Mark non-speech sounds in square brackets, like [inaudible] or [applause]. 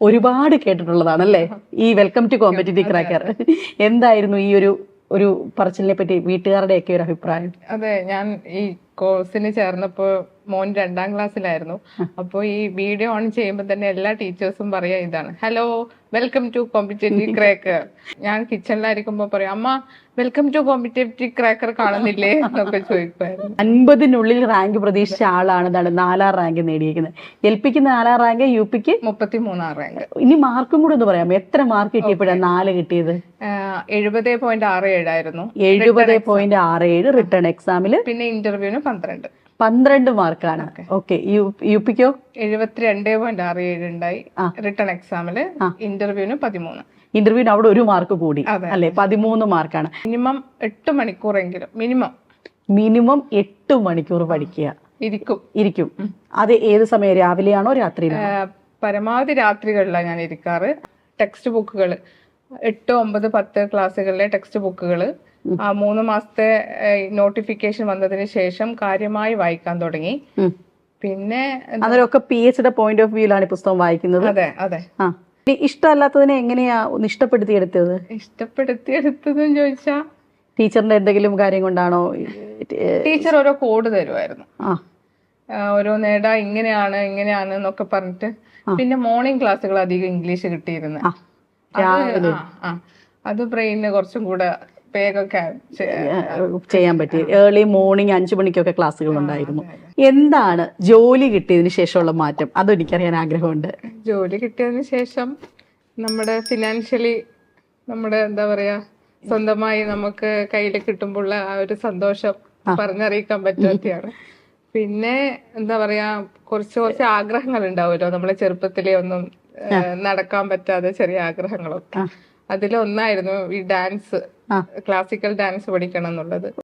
ഒരുപാട് കേട്ടിട്ടുള്ളതാണ് അല്ലേ [laughs] ഈ വെൽക്കം ടു കോമ്പറ്റീറ്റീവ് ക്രാക്കർ എന്തായിരുന്നു ഈ ഒരു ഒരു പറച്ചിലിനെ പറ്റി വീട്ടുകാരുടെ ഒക്കെ ഒരു അഭിപ്രായം? അതെ ഞാൻ ഈ കോഴ്സിന് ചേർന്നപ്പോ മോൻ രണ്ടാം ക്ലാസ്സിലായിരുന്നു. അപ്പോൾ ഈ വീഡിയോ ഓൺ ചെയ്യുമ്പോൾ തന്നെ എല്ലാ ടീച്ചേഴ്സും പറയാ ഇതാണ്. Hello welcome to competitive cracker ഞാൻ കിച്ചണിലായിരിക്കുമ്പോൾ പറയും അമ്മ വെൽക്കം ടു കോമ്പറ്റേറ്റീവ് ക്രാക്കർ കാണുന്നില്ലേ? എന്നൊക്കെ ചോദിക്കുമായിരുന്നു. അൻപതിനുള്ളിൽ റാങ്ക് പ്രതീക്ഷിച്ച ആളാണ് എന്താണ് നാലാം റാങ്ക് നേടിയിരിക്കുന്നത്. എൽ പിക്ക് നാലാം റാങ്ക് യു പിക്ക്? മുപ്പത്തി മൂന്നാം റാങ്ക്. ഇനി മാർക്കും കൂടെ ഒന്ന് പറയാം എത്ര മാർക്ക് കിട്ടിയപ്പോഴാണ് നാല് കിട്ടിയത്? എഴുപത് പോയിന്റ് ആറ് ഏഴായിരുന്നു. എഴുപത് പോയിന്റ് ആറ് ഏഴ് റിട്ടേൺ എക്സാമിൽ പിന്നെ ഇന്റർവ്യൂവിന് പന്ത്രണ്ട്. പന്ത്രണ്ട് മാർക്കാണ്. ഓക്കെ. യു പിക്കോ എഴുപത്തിരണ്ട് പോയിന്റ് ആറ് ഏഴ് ഉണ്ടായി. റിട്ടേൺ എക്സാമിൽ ഇന്റർവ്യൂവിന് പതിമൂന്ന്. ഇന്റർവ്യൂവിന് അവിടെ ഒരു മാർക്ക് കൂടി. അല്ലെ? പതിമൂന്ന് മാർക്കാണ്. മിനിമം എട്ട് മണിക്കൂറെങ്കിലും മിനിമം. മിനിമം എട്ട് മണിക്കൂർ പഠിക്കുക. ഇരിക്കും. ഇരിക്കും. അത് ഏത് സമയം? രാവിലെയാണോ രാത്രിയിലാണോ? പരമാവധി രാത്രികളിലാണ് ഞാൻ ഇരിക്കാറ്. ടെക്സ്റ്റ് ബുക്കുകൾ എട്ട് ഒമ്പത് പത്ത് ക്ലാസ്സുകളിലെ ടെക്സ്റ്റ് ബുക്കുകൾ മൂന്ന് മാസത്തെ നോട്ടിഫിക്കേഷൻ വന്നതിന് ശേഷം കാര്യമായി വായിക്കാൻ തുടങ്ങി. പിന്നെ അതൊക്കെ പി എച്ച് പോയിന്റ് ഓഫ് വ്യൂലാണ് ഈ പുസ്തകം വായിക്കുന്നത്. അതെ അതെ. ആ. ഇഷ്ടമല്ലാത്തതിനെ എങ്ങനെയാ ഇഷ്ടപ്പെടുത്തിയെടുത്തത് ഇഷ്ടപ്പെടുത്തിയെടുത്തതെന്ന് ചോദിച്ചാ ടീച്ചറിന്റെ എന്തെങ്കിലും കാര്യം കൊണ്ടാണോ? ടീച്ചർ ഓരോ കോഡ് തരുമായിരുന്നു ആ. ആ, ഓരോ നേടാ ഇങ്ങനെയാണ് ഇങ്ങനെയാണ് എന്നൊക്കെ പറഞ്ഞിട്ട്. പിന്നെ മോർണിംഗ് ക്ലാസ്സുകൾ അധികം ഇംഗ്ലീഷ് കിട്ടിയിരുന്നു. ആ. ആ, ആ. അത് ബ്രെയിനിന് കുറച്ചും കൂടെ ചെയ്യാൻ പറ്റി. ഏർലി മോർണിംഗ് അഞ്ചു മണിക്കൊക്കെ ക്ലാസ്സുകൾ ഉണ്ടായിരുന്നു എന്താണ് ജോലി കിട്ടിയതിന് ശേഷമുള്ള മാറ്റം? അതും എനിക്കറിയാൻ ആഗ്രഹമുണ്ട്. ജോലി കിട്ടിയതിന് ശേഷം നമ്മുടെ ഫിനാൻഷ്യലി നമ്മുടെ എന്താ പറയാ സ്വന്തമായി നമുക്ക് കയ്യിൽ കിട്ടുമ്പോഴുള്ള ആ ഒരു സന്തോഷം പറഞ്ഞറിയിക്കാൻ പറ്റാത്തതാണ് പിന്നെ എന്താ പറയാ കുറച്ച് കുറച്ച് ആഗ്രഹങ്ങൾ ഉണ്ടാവുമല്ലോ നമ്മളെ ചെറുപ്പത്തിലെ ഒന്നും നടക്കാൻ പറ്റാതെ ചെറിയ ആഗ്രഹങ്ങളൊക്കെ. അതിലൊന്നായിരുന്നു ഈ ഡാൻസ്. ക്ലാസിക്കൽ ഡാൻസ് പഠിക്കണം എന്നുള്ളത്